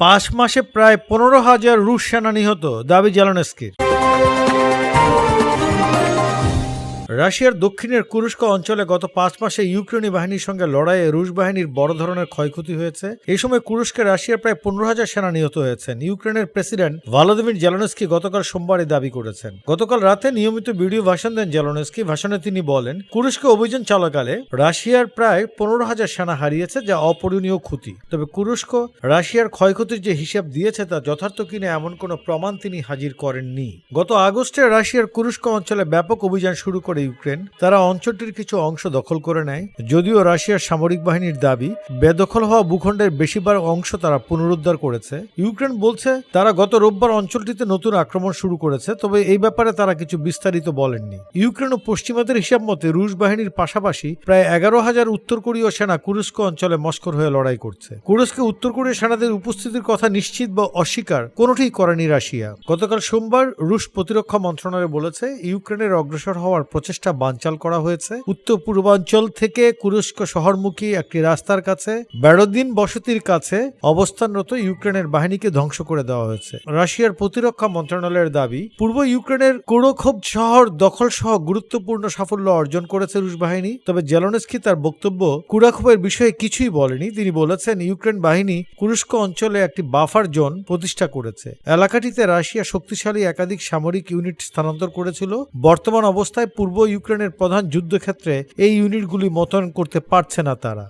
পাঁচ মাসে প্রায় পনেরো হাজার রুশ সেনা নিহত দাবি জেলনেস্কির। রাশিয়ার দক্ষিণের কুরস্ক অঞ্চলে গত পাঁচ মাসে ইউক্রেনি বাহিনীর সঙ্গে লড়াইয়ে রুশ বাহিনীর বড় ধরনের ক্ষয়ক্ষতি হয়েছে। এই সময় কুরস্কে রাশিয়ার প্রায় পনেরো হাজার সেনা নিহত হয়েছেন। ইউক্রেনের প্রেসিডেন্ট ভলোদিমির জেলনেস্কি গতকাল সোমবার দাবি করেছেন। গতকাল রাতে নিয়মিত ভিডিও ভাষণ দেন জেলনেস্কি। ভাষণে তিনি বলেন কুরস্কে অভিযান চলাকালে রাশিয়ার প্রায় পনেরো হাজার সেনা হারিয়েছে, যা অপরিণীয় ক্ষতি। তবে কুরস্ক রাশিয়ার ক্ষয়ক্ষতির যে হিসাব দিয়েছে, তা যথার্থ কিনা এমন কোনো প্রমাণ তিনি হাজির করেননি। গত আগস্টে রাশিয়ার কুরস্ক অঞ্চলে ব্যাপক অভিযান শুরু করে ইউক্রেন, তারা অঞ্চলটির কিছু অংশ দখল করে নেয়। যদিও রাশিয়ার সামরিক বাহিনীর দাবি, বেদখল হওয়া ভূখণ্ডের বেশিরভাগ অংশ তারা পুনরুদ্ধার করেছে। ইউক্রেন বলছে, তারা গত রোববার অঞ্চলটিতে নতুন আক্রমণ শুরু করেছে, তবে এই ব্যাপারে তারা কিছু বিস্তারিত বলেননি। ইউক্রেন ও পশ্চিমাদের হিসাব মতে, রুশ বাহিনীর পাশাপাশি প্রায় এগারো হাজার উত্তর কোরীয় সেনা কুরস্ক অঞ্চলে মস্কর হয়ে লড়াই করছে। কুরস্কে উত্তর কোরীয় সেনাদের উপস্থিতির কথা নিশ্চিত বা অস্বীকার কোনোটিই করেনি রাশিয়া। গতকাল সোমবার রুশ প্রতিরক্ষা মন্ত্রণালয় বলেছে, ইউক্রেনের অগ্রসর হওয়ার প্রচেষ্টা বানচাল করা হয়েছে। উত্তর পূর্বাঞ্চল থেকে কুরস্ক শহরমুখী একটি রাস্তার কাছে বেড়দিন বসতির কাছে অবস্থানরত ইউক্রেনের বাহিনীকে ধ্বংস করে দেওয়া হয়েছে। রাশিয়ার প্রতিরক্ষা মন্ত্রণালয়ের দাবি, পূর্ব ইউক্রেনের কুরোখব শহর দখল সহ গুরুত্বপূর্ণ সাফল্য অর্জন করেছে রুশ বাহিনী, তবে জেলনেস্কি তার বক্তব্য কুরাখবের বিষয়ে কিছুই বলেনি। তিনি বলেছেন, ইউক্রেন বাহিনী কুরস্ক অঞ্চলে একটি বাফার জোন প্রতিষ্ঠা করেছে। এলাকাটিতে রাশিয়া শক্তিশালী একাধিক সামরিক ইউনিট স্থানান্তর করেছিল। বর্তমান অবস্থায় পূর্ব ইউক্রেনের প্রধান যুদ্ধক্ষেত্রে এই ইউনিটগুলি মোতায়েন করতে পারছে না তারা।